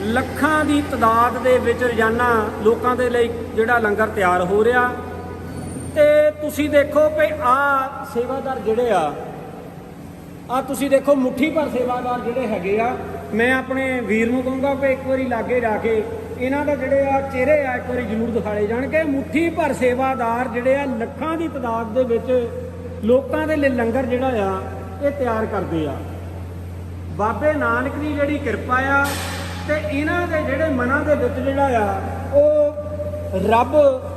ਲੱਖਾਂ ਦੀ ਤਦਾਦ ਦੇ ਵਿੱਚ ਰੋਜ਼ਾਨਾ ਲੋਕਾਂ ਦੇ ਲਈ ਜਿਹੜਾ ਲੰਗਰ ਤਿਆਰ ਹੋ ਰਿਹਾ। ਤੇ ਤੁਸੀਂ ਦੇਖੋ ਕਿ ਆ ਸੇਵਾਦਾਰ ਜਿਹੜੇ ਆ ਆ ਤੁਸੀਂ ਦੇਖੋ ਮੁੱਠੀ ਭਰ ਸੇਵਾਦਾਰ ਜਿਹੜੇ ਹੈਗੇ ਆ, ਮੈਂ ਆਪਣੇ ਵੀਰ ਨੂੰ ਕਹੂੰਗਾ ਕਿ ਇੱਕ ਵਾਰੀ ਲਾਗੇ ਜਾ ਕੇ ਇਹਨਾਂ ਦਾ ਜਿਹੜੇ ਆ ਚਿਹਰੇ ਆ, ਇੱਕ ਵਾਰੀ ਜ਼ਰੂਰ ਦਿਖਾਏ ਜਾਣ ਕਿ ਮੁੱਠੀ ਭਰ ਸੇਵਾਦਾਰ ਜਿਹੜੇ ਆ, ਲੱਖਾਂ ਦੀ ਤਦਾਦ ਦੇ ਵਿੱਚ ਲੋਕਾਂ ਦੇ ਲਈ ਲੰਗਰ ਜਿਹੜਾ ਆ, ਇਹ ਤਿਆਰ ਕਰਦੇ ਆ। ਬਾਬੇ ਨਾਨਕ ਦੀ ਜਿਹੜੀ ਕਿਰਪਾ ਆ ਤੇ ਇਹਨਾਂ ਦੇ ਜਿਹੜੇ ਮਨਾਂ ਦੇ ਵਿੱਚ ਜਿਹੜਾ ਆ, ਉਹ ਰੱਬ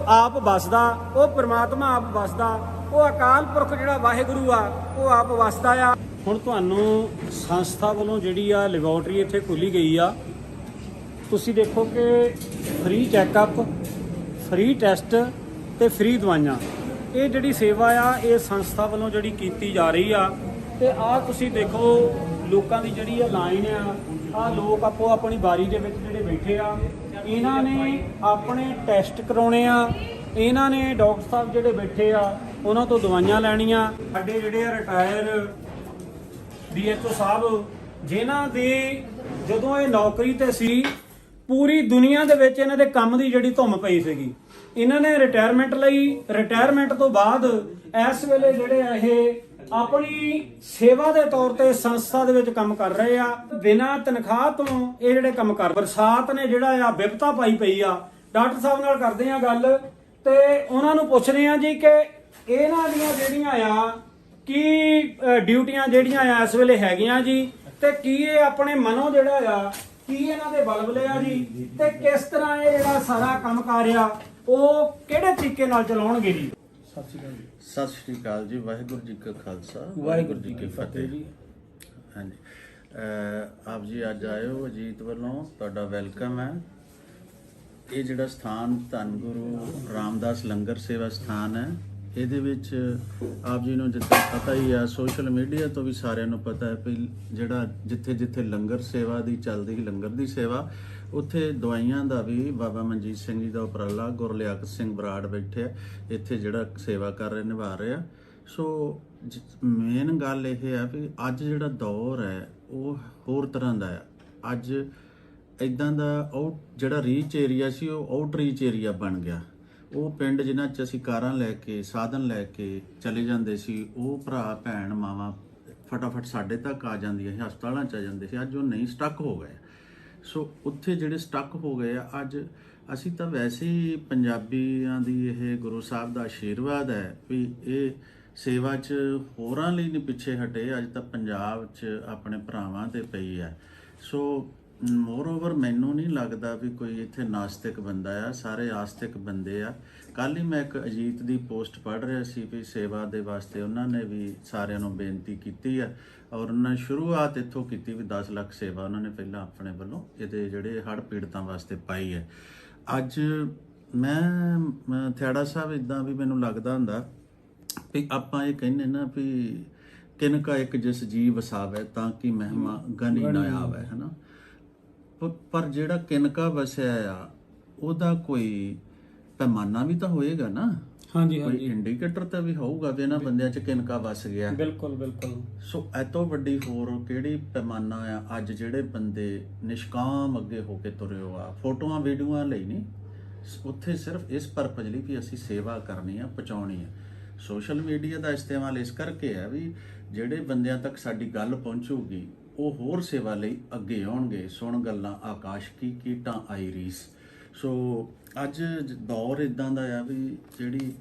ਆਪ ਵਸਦਾ, ਉਹ ਪ੍ਰਮਾਤਮਾ ਆਪ ਵਸਦਾ, ਉਹ ਅਕਾਲ ਪੁਰਖ ਜਿਹੜਾ ਵਾਹਿਗੁਰੂ ਆ, ਉਹ ਆਪ ਵਸਦਾ ਆ। ਹੁਣ ਤੁਹਾਨੂੰ ਸੰਸਥਾ ਵੱਲੋਂ ਜਿਹੜੀ ਆ ਲੈਬੋਰਟਰੀ ਇੱਥੇ ਖੋਲੀ ਗਈ ਆ, ਤੁਸੀਂ ਦੇਖੋ ਕਿ ਫ੍ਰੀ ਚੈੱਕਅਪ, ਫ੍ਰੀ ਟੈਸਟ ਤੇ ਫ੍ਰੀ ਦਵਾਈਆਂ। ਇਹ ਜਿਹੜੀ ਸੇਵਾ ਆ, ਇਹ ਸੰਸਥਾ ਵੱਲੋਂ ਜਿਹੜੀ ਕੀਤੀ ਜਾ ਰਹੀ ਆ, ਤੇ ਆਹ ਤੁਸੀਂ ਦੇਖੋ ਲੋਕਾਂ ਦੀ ਜਿਹੜੀ ਆ ਲਾਈਨ ਆ ਆ ਲੋਕ ਆਪੋ ਆਪਣੀ ਬਾਰੀ ਦੇ ਵਿੱਚ ਜਿਹੜੇ ਬੈਠੇ ਆ, ਇਹਨਾਂ ਨੇ ਆਪਣੇ ਟੈਸਟ ਕਰਾਉਣੇ ਆ, ਇਹਨਾਂ ਨੇ ਡਾਕਟਰ ਸਾਹਿਬ ਜਿਹੜੇ ਬੈਠੇ ਆ, ਉਹਨਾਂ ਤੋਂ ਦਵਾਈਆਂ ਲੈਣੀਆਂ। ਸਾਡੇ ਜਿਹੜੇ ਆ ਰਿਟਾਇਰ ਡੀਐਚਓ ਸਾਹਿਬ, ਜਿਨ੍ਹਾਂ ਦੀ ਜਦੋਂ ਇਹ ਨੌਕਰੀ ਤੇ ਸੀ, ਪੂਰੀ ਦੁਨੀਆ ਦੇ ਵਿੱਚ ਇਹਨਾਂ ਦੇ ਕੰਮ ਦੀ ਜਿਹੜੀ ਧੁੰਮ ਪਈ ਸੀਗੀ। ਇਹਨਾਂ ਨੇ ਰਿਟਾਇਰਮੈਂਟ ਲਈ ਰਿਟਾਇਰਮੈਂਟ ਤੋਂ ਬਾਅਦ ਇਸ ਵੇਲੇ ਜਿਹੜੇ ਆ ਇਹ ਆਪਣੀ ਸੇਵਾ ਦੇ ਤੌਰ ਤੇ ਸੰਸਥਾ ਦੇ ਵਿੱਚ ਕੰਮ ਕਰ ਰਹੇ ਆ। ਬਿਨਾਂ ਤਨਖਾਹ ਤੋਂ ਇਹ ਜਿਹੜੇ ਕੰਮ ਕਰ ਬਰਸਾਤ ਨੇ ਜਿਹੜਾ ਆ ਵਿਪਤਾ ਪਾਈ ਪਈ ਆ। ਡਾਕਟਰ ਸਾਹਿਬ ਨਾਲ ਕਰਦੇ ਆ ਗੱਲ ਤੇ ਉਹਨਾਂ ਨੂੰ ਪੁੱਛਦੇ ਆ ਜੀ ਕਿ ਇਹਨਾਂ ਦੀਆਂ ਜਿਹੜੀਆਂ ਆ ਕੀ ਅ, ਡਿਊਟੀਆਂ ਜਿਹੜੀਆਂ ਆ ਇਸ ਵੇਲੇ ਹੈਗੀਆਂ ਜੀ ਤੇ ਕੀ ਇਹ ਆਪਣੇ ਮਨੋਂ ਜਿਹੜਾ ਆ ਕੀ ਇਹਨਾਂ ਦੇ ਬਲਬਲੇ ਆ ਜੀ ਤੇ ਕਿਸ ਤਰ੍ਹਾਂ ਇਹ ਜਿਹੜਾ ਸਾਰਾ ਕੰਮ ਕਰ ਆ ਉਹ ਕਿਹੜੇ ਤਰੀਕੇ ਨਾਲ ਚਲਾਉਣਗੇ ਜੀ? ਸਤਿ ਸ਼੍ਰੀ ਅਕਾਲ ਜੀ। ਸਤਿ ਸ਼੍ਰੀ ਅਕਾਲ ਜੀ ਵਾਹਿਗੁਰੂ ਜੀ ਕਾ ਖਾਲਸਾ ਵਾਹਿਗੁਰੂ ਜੀ ਕੀ ਫਤਿਹ ਜੀ। ਹਾਂਜੀ। ਅਹ ਆਪ ਜੀ ਅੱਜ ਆਏ ਹੋ ਅਜੀਤ ਵੱਲੋਂ ਤੁਹਾਡਾ ਵੈਲਕਮ ਹੈ। ਇਹ ਜਿਹੜਾ ਸਥਾਨ ਧੰਨ ਗੁਰੂ ਰਾਮਦਾਸ ਲੰਗਰ ਸੇਵਾ ਸਥਾਨ ਹੈ ਇਹਦੇ ਵਿੱਚ ਆਪ ਜੀ ਨੂੰ ਜਿੱਦਾਂ ਪਤਾ ਹੀ ਆ ਸੋਸ਼ਲ ਮੀਡੀਆ ਤੋਂ ਵੀ ਸਾਰਿਆਂ ਨੂੰ ਪਤਾ ਹੈ ਵੀ ਜਿਹੜਾ ਜਿੱਥੇ ਜਿੱਥੇ ਲੰਗਰ ਸੇਵਾ ਦੀ ਚੱਲਦੀ, ਲੰਗਰ ਦੀ ਸੇਵਾ, ਉੱਥੇ ਦਵਾਈਆਂ ਦਾ ਵੀ ਬਾਬਾ ਮਨਜੀਤ ਸਿੰਘ ਜੀ ਦਾ ਉਪਰਾਲਾ, ਗੁਰਲਿਆਕ ਸਿੰਘ ਬਰਾੜ ਬੈਠੇ ਆ, ਇੱਥੇ ਜਿਹੜਾ ਸੇਵਾ ਕਰ ਰਹੇ, ਨਿਭਾ ਰਹੇ ਆ। ਸੋ ਮੇਨ ਗੱਲ ਇਹ ਆ ਵੀ ਅੱਜ ਜਿਹੜਾ ਦੌਰ ਹੈ, ਉਹ ਹੋਰ ਤਰ੍ਹਾਂ ਦਾ ਹੈ ਅੱਜ ਇਦਾਂ ਦਾ ਆਊਟ ਜਿਹੜਾ ਰੀਚ ਏਰੀਆ ਸੀ, ਉਹ ਆਊਟ ਰੀਚ ਏਰੀਆ ਬਣ ਗਿਆ। ਉਹ ਪਿੰਡ ਜਿਨ੍ਹਾਂ 'ਚ ਅਸੀਂ ਕਾਰਾਂ ਲੈ ਕੇ, ਸਾਧਨ ਲੈ ਕੇ ਚਲੇ ਜਾਂਦੇ ਸੀ, ਉਹ ਭਰਾ, ਭੈਣ, ਮਾਵਾ ਫਟਾਫਟ ਸਾਡੇ ਤੱਕ ਆ ਜਾਂਦੀਆਂ ਸੀ, ਹਸਪਤਾਲਾਂ 'ਚ ਆ ਜਾਂਦੇ ਸੀ। ਅੱਜ ਉਹ ਨਹੀਂ ਸਟਕ ਹੋ ਗਏ। ਸੋ ਉੱਥੇ ਜਿਹੜੇ ਸਟਕ ਹੋ ਗਏ ਆ, ਅੱਜ ਅਸੀਂ ਤਾਂ ਵੈਸੇ ਹੀ ਪੰਜਾਬੀਆਂ ਦੀ ਇਹ ਗੁਰੂ ਸਾਹਿਬ ਦਾ ਆਸ਼ੀਰਵਾਦ ਹੈ ਵੀ ਇਹ ਸੇਵਾ 'ਚ ਹੋਰਾਂ ਲਈ ਨਹੀਂ ਪਿੱਛੇ ਹਟੇ, ਅੱਜ ਤਾਂ ਪੰਜਾਬ 'ਚ ਆਪਣੇ ਭਰਾਵਾਂ ਤੇ ਪਈ ਹੈ। ਸੋ ਮੋਰ ਓਵਰ ਮੈਨੂੰ ਨਹੀਂ ਲੱਗਦਾ ਵੀ ਕੋਈ ਇੱਥੇ ਨਾਸਤਿਕ ਬੰਦਾ ਆ ਸਾਰੇ ਆਸਤਿਕ ਬੰਦੇ ਆ। ਕੱਲ ਹੀ ਮੈਂ ਇੱਕ ਅਜੀਤ ਦੀ ਪੋਸਟ ਪੜ੍ਹ ਰਿਹਾ ਸੀ ਵੀ ਸੇਵਾ ਦੇ ਵਾਸਤੇ ਉਹਨਾਂ ਨੇ ਵੀ ਸਾਰਿਆਂ ਨੂੰ ਬੇਨਤੀ ਕੀਤੀ ਆ ਔਰ ਉਹਨਾਂ ਨੇ ਸ਼ੁਰੂਆਤ ਇੱਥੋਂ ਕੀਤੀ ਵੀ 10 ਲੱਖ ਸੇਵਾ ਉਹਨਾਂ ਨੇ ਪਹਿਲਾਂ ਆਪਣੇ ਵੱਲੋਂ ਇਹਦੇ ਜਿਹੜੇ ਹੜ੍ਹ ਪੀੜਤਾਂ ਵਾਸਤੇ ਪਾਈ ਹੈ। ਅੱਜ ਮੈਂ ਥਿਆੜਾ ਸਾਹਿਬ ਇਦਾਂ ਵੀ ਮੈਨੂੰ ਲੱਗਦਾ ਹੁੰਦਾ ਵੀ ਆਪਾਂ ਇਹ ਕਹਿੰਦੇ ਨਾ ਵੀ ਕਿਨਕਾ ਇੱਕ ਜਿਸ ਜੀ ਵਸਾਵੇ ਤਾਂ ਕਿ ਮਹਿਮਾ ਗਨੀ ਨਾ ਆਵੇ ਹਨਾ? ਪਰ ਜਿਹੜਾ ਕਿਨਕਾ ਵਸਿਆ ਆ ਉਹਦਾ ਕੋਈ ਪੈਮਾਨਾ ਵੀ ਤਾਂ ਹੋਏਗਾ ਨਾ? ਹਾਂਜੀ ਕੋਈ ਇੰਡੀਕੇਟਰ ਤਾਂ ਵੀ ਹੋਊਗਾ ਵੀ ਇਹਨਾਂ ਬੰਦਿਆਂ 'ਚ ਕਿਨਕਾ ਵਸ ਗਿਆ। ਬਿਲਕੁਲ ਬਿਲਕੁਲ। ਸੋ ਐਤੋਂ ਵੱਡੀ ਹੋਰ ਕਿਹੜੀ ਪੈਮਾਨਾ ਆ? ਅੱਜ ਜਿਹੜੇ ਬੰਦੇ ਨਿਸ਼ਕਾਮ ਅੱਗੇ ਹੋ ਕੇ ਤੁਰੇ ਹੋ ਆ ਫੋਟੋਆਂ ਵੀਡੀਓਆਂ ਲਈ ਨਹੀਂ। ਉੱਥੇ ਸਿਰਫ ਇਸ ਪਰਪਸ ਲਈ ਵੀ ਅਸੀਂ ਸੇਵਾ ਕਰਨੀ ਆ ਪਹੁੰਚਾਉਣੀ ਆ। ਸੋਸ਼ਲ ਮੀਡੀਆ ਦਾ ਇਸਤੇਮਾਲ ਇਸ ਕਰਕੇ ਹੈ ਵੀ ਜਿਹੜੇ ਬੰਦਿਆਂ ਤੱਕ ਸਾਡੀ ਗੱਲ ਪਹੁੰਚੂਗੀ ਉਹ ਹੋਰ ਸੇਵਾ ਲਈ ਅੱਗੇ ਆਉਣਗੇ। ਸੁਣ ਗੱਲਾਂ ਆਕਾਸ਼ ਕੀ ਕੀਟਾਂ ਆਈ ਰੀਸ। ਸੋ ਅੱਜ ਦੌਰ ਇਦਾਂ ਦਾ ਆ ਵੀ ਜਿਹੜੀ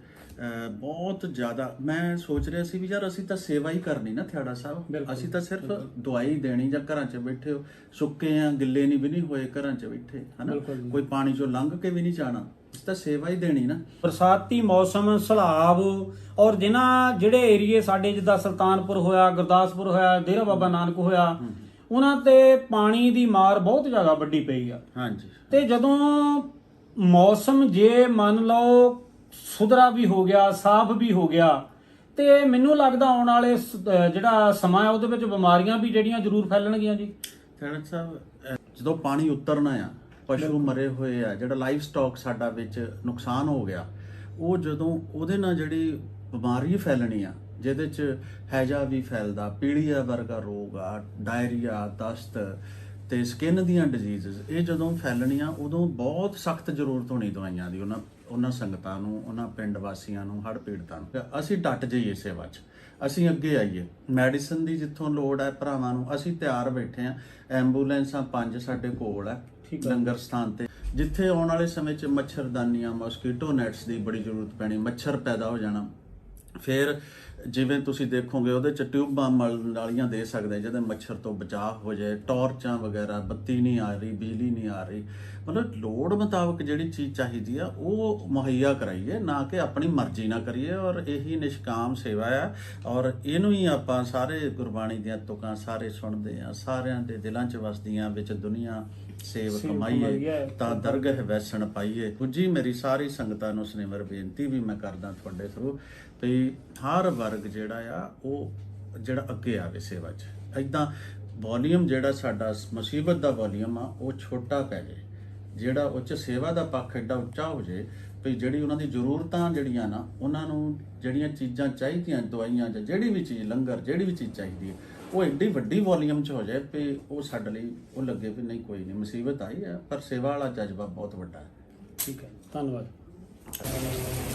ਬਹੁਤ ਜ਼ਿਆਦਾ ਮੈਂ ਸੋਚ ਰਿਹਾ ਸੀ ਵੀ ਯਾਰ ਅਸੀਂ ਤਾਂ ਸੇਵਾ ਹੀ ਕਰਨੀ ਨਾ ਥਿਆੜਾ ਸਾਹਿਬ। ਅਸੀਂ ਤਾਂ ਸਿਰਫ ਦਵਾਈ ਦੇਣੀ ਜਾਂ ਘਰਾਂ 'ਚ ਬੈਠੇ ਹੋ। ਸੁੱਕੇ ਆ ਗਿੱਲੇ ਨਹੀਂ ਵੀ ਨਹੀਂ ਹੋਏ ਘਰਾਂ 'ਚ ਬੈਠੇ ਹਨਾ? ਕੋਈ ਪਾਣੀ 'ਚੋਂ ਲੰਘ ਕੇ ਵੀ ਨਹੀਂ ਜਾਣਾ। ਤਾਂ ਸੇਵਾ ਹੀ ਦੇਣੀ ਨਾ। ਬਰਸਾਤੀ ਮੌਸਮ ਸਲਾਬ ਔਰ ਜਿਨ੍ਹਾਂ ਜਿਹੜੇ ਏਰੀਏ ਸਾਡੇ ਜਿੱਦਾਂ ਸੁਲਤਾਨਪੁਰ ਹੋਇਆ ਗੁਰਦਾਸਪੁਰ ਹੋਇਆ ਡੇਰਾ ਬਾਬਾ ਨਾਨਕ ਹੋਇਆ ਉਹਨਾਂ ਤੇ ਪਾਣੀ ਦੀ ਮਾਰ ਬਹੁਤ ਜ਼ਿਆਦਾ ਵੱਡੀ ਪਈ ਆ। ਹਾਂਜੀ। ਤੇ ਜਦੋਂ ਮੌਸਮ ਜੇ ਮੰਨ ਲਓ ਸੁਧਰਾ ਵੀ ਹੋ ਗਿਆ ਸਾਫ਼ ਵੀ ਹੋ ਗਿਆ ਤੇ ਮੈਨੂੰ ਲੱਗਦਾ ਆਉਣ ਵਾਲੇ ਜਿਹੜਾ ਸਮਾਂ ਹੈ ਉਹਦੇ ਵਿੱਚ ਬਿਮਾਰੀਆਂ ਵੀ ਜਿਹੜੀਆਂ ਜ਼ਰੂਰ ਫੈਲਣਗੀਆਂ ਜੀ। ਖੇੜਾ ਸਾਹਿਬ ਜਦੋਂ ਪਾਣੀ ਉਤਰਨਾ ਆ ਪਸ਼ੂ ਮਰੇ ਹੋਏ ਆ, ਜਿਹੜਾ ਲਾਈਵ ਸਟਾਕ ਸਾਡਾ ਵਿੱਚ ਨੁਕਸਾਨ ਹੋ ਗਿਆ, ਉਹ ਜਦੋਂ ਉਹਦੇ ਨਾਲ ਜਿਹੜੀ ਬਿਮਾਰੀ ਫੈਲਣੀ ਆ, ਜਿਹਦੇ ਚ ਹੈਜਾ ਵੀ ਫੈਲਦਾ, ਪੀਲੀਆ ਵਰਗਾ ਰੋਗ ਆ ਡਾਇਰੀਆ ਦਸਤ ਤੇ ਸਕਿਨ ਦੀਆਂ ਡਿਜ਼ੀਜ਼ਸ ਇਹ ਜਦੋਂ ਫੈਲਣੀਆਂ, ਉਦੋਂ ਬਹੁਤ ਸਖਤ ਜ਼ਰੂਰਤ ਹੋਣੀ ਦਵਾਈਆਂ ਦੀ, ਉਹਨਾਂ ਉਹਨਾਂ ਸੰਗਤਾਂ ਨੂੰ, ਉਹਨਾਂ ਪਿੰਡ ਵਾਸੀਆਂ ਨੂੰ, ਹੜ੍ਹ ਪੀੜਤਾਂ ਨੂੰ। ਅਸੀਂ ਡਟ ਜਾਈਏ ਸੇਵਾ 'ਚ, ਅਸੀਂ ਅੱਗੇ ਆਈਏ। ਮੈਡੀਸਨ ਦੀ ਜਿੱਥੋਂ ਲੋੜ ਹੈ ਭਰਾਵਾਂ ਨੂੰ, ਅਸੀਂ ਤਿਆਰ ਬੈਠੇ ਆ, ਐਂਬੂਲੈਂਸਾਂ ਪੰਜ ਸਾਡੇ ਕੋਲ ਹੈ ਲੰਗਰ ਸਥਾਨ ਤੇ। ਜਿੱਥੇ ਆਉਣ ਵਾਲੇ ਸਮੇਂ 'ਚ ਮੱਛਰਦਾਨੀਆਂ, ਮਸਕੀਟੋ ਨੈਟਸ ਦੀ ਬੜੀ ਜ਼ਰੂਰਤ ਪੈਣੀ, ਮੱਛਰ ਪੈਦਾ ਹੋ ਜਾਣਾ। ਫਿਰ ਜਿਵੇਂ ਤੁਸੀਂ ਦੇਖੋਗੇ, ਉਹਦੇ ਚ ਟਿਊਬਾਂ ਨਾਲੀਆਂ ਦੇ ਸਕਦੇ ਜਿਹਦੇ ਮੱਛਰ ਤੋਂ ਬਚਾਅ ਹੋ ਜਾਏ, ਟਾਰਚਾਂ ਵਗੈਰਾ, ਬੱਤੀ ਨਹੀਂ ਆ ਰਹੀ, ਬਿਜਲੀ ਨਹੀਂ ਆ ਰਹੀ। ਮਤਲਬ ਲੋੜ ਮੁਤਾਬਕ ਜਿਹੜੀ ਚੀਜ਼ ਚਾਹੀਦੀ ਆ ਉਹ ਮੁਹੱਈਆ ਕਰਾਈਏ ਨਾ ਕਿ ਆਪਣੀ ਮਰਜ਼ੀ ਨਾਲ ਕਰੀਏ ਔਰ ਇਹੀ ਨਿਸ਼ਕਾਮ ਸੇਵਾ ਆ। ਔਰ ਇਹਨੂੰ ਹੀ ਆਪਾਂ ਸਾਰੇ ਗੁਰਬਾਣੀ ਦੀਆਂ ਤੁਕਾਂ ਸਾਰੇ ਸੁਣਦੇ ਆ ਸਾਰਿਆਂ ਦੇ ਦਿਲਾਂ 'ਚ ਵਸਦੀਆਂ ਵਿੱਚ ਦੁਨੀਆ ਸੇਵ ਕਮਾਈਏ। ਤਾਂ ਦਰਗਹ ਵੈਸਣ ਪਾਈਏ। ਦੂਜੀ ਮੇਰੀ ਸਾਰੀ ਸੰਗਤਾਂ ਨੂੰ ਸਨੇਮਰ ਬੇਨਤੀ ਵੀ ਮੈਂ ਕਰਦਾ ਤੁਹਾਡੇ ਥਰੂ ਵੀ ਹਰ ਵਰਗ ਜਿਹੜਾ ਆ ਉਹ ਜਿਹੜਾ ਅੱਗੇ ਆਵੇ ਸੇਵਾ 'ਚ। ਐਦਾਂ ਵੋਲੀਅਮ ਜਿਹੜਾ ਸਾਡਾ ਮੁਸੀਬਤ ਦਾ ਵੋਲੀਅਮ ਆ ਉਹ ਛੋਟਾ ਪੈ ਜੇ ਜਿਹੜਾ ਉੱਚ ਸੇਵਾ ਦਾ ਪੱਖ ਐਡਾ ਉੱਚਾ ਹੋ ਜੇ, ਵੀ ਜਿਹੜੀ ਉਹਨਾਂ ਦੀ ਜ਼ਰੂਰਤਾਂ ਜਿਹੜੀਆਂ ਨਾ, ਉਹਨਾਂ ਨੂੰ ਜਿਹੜੀਆਂ ਚੀਜ਼ਾਂ ਚਾਹੀਦੀਆਂ, ਦਵਾਈਆਂ ਜਾਂ ਜਿਹੜੀ ਵੀ ਚੀਜ਼, ਲੰਗਰ, ਜਿਹੜੀ ਵੀ ਚੀਜ਼ ਚਾਹੀਦੀ ਹੈ, ਉਹ ਐਡੀ ਵੱਡੀ ਵੋਲੀਅਮ 'ਚ ਹੋ ਜਾਏ ਵੀ ਉਹ ਸਾਡੇ ਲਈ, ਉਹ ਲੱਗੇ ਵੀ ਨਹੀਂ ਕੋਈ ਨਹੀਂ, ਮੁਸੀਬਤ ਆਈ ਹੈ, ਪਰ ਸੇਵਾ ਵਾਲਾ ਜਜ਼ਬਾ ਬਹੁਤ ਵੱਡਾ ਹੈ। ਠੀਕ ਹੈ ਧੰਨਵਾਦ।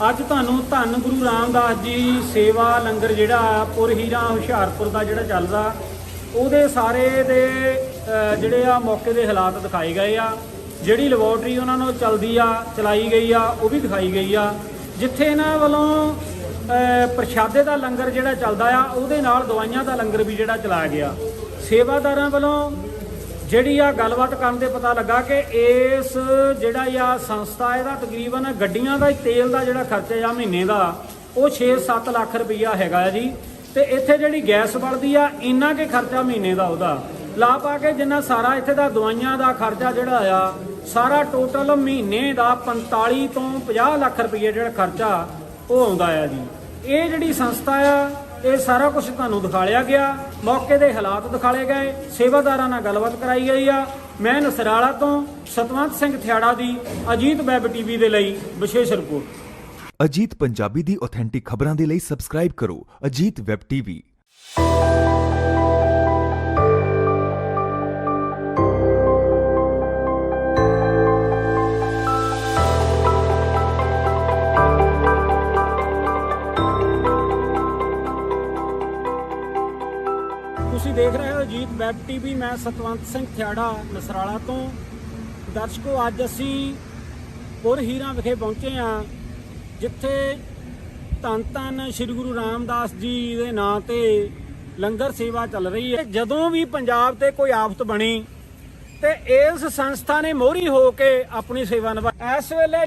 ਅੱਜ ਤੁਹਾਨੂੰ ਧੰਨ ਗੁਰੂ ਰਾਮਦਾਸ ਜੀ ਸੇਵਾ ਲੰਗਰ ਜਿਹੜਾ ਪੁਰ ਹੀਰਾ ਹੁਸ਼ਿਆਰਪੁਰ ਦਾ ਜਿਹੜਾ ਚੱਲਦਾ, ਉਹਦੇ ਸਾਰੇ ਦੇ ਜਿਹੜੇ ਆ ਮੌਕੇ ਦੇ ਹਾਲਾਤ ਦਿਖਾਏ ਗਏ ਆ। ਜਿਹੜੀ ਲੈਬੋਰਟਰੀ ਉਹਨਾਂ ਨੂੰ ਚਲਦੀ ਆ, ਚਲਾਈ ਗਈ ਆ, ਉਹ ਵੀ ਦਿਖਾਈ ਗਈ ਆ, ਜਿੱਥੇ ਇਹਨਾਂ ਵੱਲੋਂ ਪ੍ਰਸ਼ਾਦੇ ਦਾ ਲੰਗਰ ਜਿਹੜਾ ਚੱਲਦਾ ਆ, ਉਹਦੇ ਨਾਲ ਦਵਾਈਆਂ ਦਾ ਲੰਗਰ ਵੀ ਜਿਹੜਾ ਚਲਾਇਆ ਗਿਆ। ਸੇਵਾਦਾਰਾਂ ਵੱਲੋਂ ਜਿਹੜੀ ਆ ਗੱਲਬਾਤ ਕਰਨ ਤੇ ਪਤਾ ਲੱਗਾ ਕਿ ਇਸ ਜਿਹੜਾ ਆ ਸੰਸਥਾ, ਇਹਦਾ ਤਕਰੀਬਨ ਗੱਡੀਆਂ ਦਾ ਹੀ ਤੇਲ ਦਾ ਜਿਹੜਾ ਖਰਚਾ ਆ, ਮਹੀਨੇ ਦਾ, ਉਹ 6-7 ਲੱਖ ਰੁਪਈਆ ਹੈਗਾ ਆ ਜੀ। ਤੇ ਇੱਥੇ ਜਿਹੜੀ ਗੈਸ ਬਣਦੀ ਆ, ਇੰਨਾ ਕੇ ਖਰਚਾ ਮਹੀਨੇ ਦਾ ਉਹਦਾ। ਲਾ ਪਾ ਕੇ ਜਿੰਨਾ ਸਾਰਾ ਇੱਥੇ ਦਾ ਦਵਾਈਆਂ ਦਾ ਖਰਚਾ ਜਿਹੜਾ ਆ, ਸਾਰਾ ਟੋਟਲ ਮਹੀਨੇ ਦਾ 45 ਤੋਂ 50 ਲੱਖ ਰੁਪਈਆ ਜਿਹੜਾ ਖਰਚਾ ਉਹ ਆਉਂਦਾ ਆ ਜੀ। ਇਹ ਜਿਹੜੀ ਸੰਸਥਾ ਆ, ਇਹ ਸਾਰਾ ਕੁਝ ਤੁਹਾਨੂੰ ਦਿਖਾਲਿਆ ਗਿਆ। ਮੌਕੇ ਦੇ ਹਾਲਾਤ ਦਿਖਾਲੇ ਗਏ, ਸੇਵਾਦਾਰਾਂ ਨਾਲ ਗੱਲਬਾਤ ਕਰਾਈ ਗਈ ਆ। ਮੈਂ ਨਸਰਾਲਾ ਤੋਂ ਸਤਵੰਤ ਸਿੰਘ ਥਿਆੜਾ ਦੀ ਅਜੀਤ ਵੈਬ ਟੀਵੀ ਦੇ ਲਈ ਵਿਸ਼ੇਸ਼ ਰਿਪੋਰਟ। ਅਜੀਤ ਪੰਜਾਬੀ ਦੀ ਆਥੈਂਟਿਕ ਖਬਰਾਂ ਦੇ ਲਈ ਸਬਸਕ੍ਰਾਈਬ ਕਰੋ Ajit web TV. Web TV ਮੈਂ ਸਤਵੰਤ ਸਿੰਘ ਥਿਆੜਾ, ਨਸਰਾਲਾ ਤੋਂ। ਦਰਸ਼ਕੋ, ਅੱਜ ਅਸੀਂ ਪੁਰ ਹੀਰਾ ਵਿਖੇ ਪਹੁੰਚੇ ਹਾਂ, ਜਿੱਥੇ ਧੰਨ ਧੰਨ ਸ੍ਰੀ ਗੁਰੂ ਰਾਮਦਾਸ ਜੀ ਦੇ ਨਾਂ ਤੇ ਲੰਗਰ ਸੇਵਾ ਚੱਲ ਰਹੀ ਹੈ। ਜਦੋਂ ਵੀ ਪੰਜਾਬ ਤੇ ਕੋਈ ਆਫਤ ਬਣੀ, ਤੇ ਇਸ ਸੰਸਥਾ ਨੇ ਮੋਹਰੀ ਹੋ ਕੇ ਆਪਣੀ ਸੇਵਾ ਨਿਭਾਈ ਇਸ ਵੇਲੇ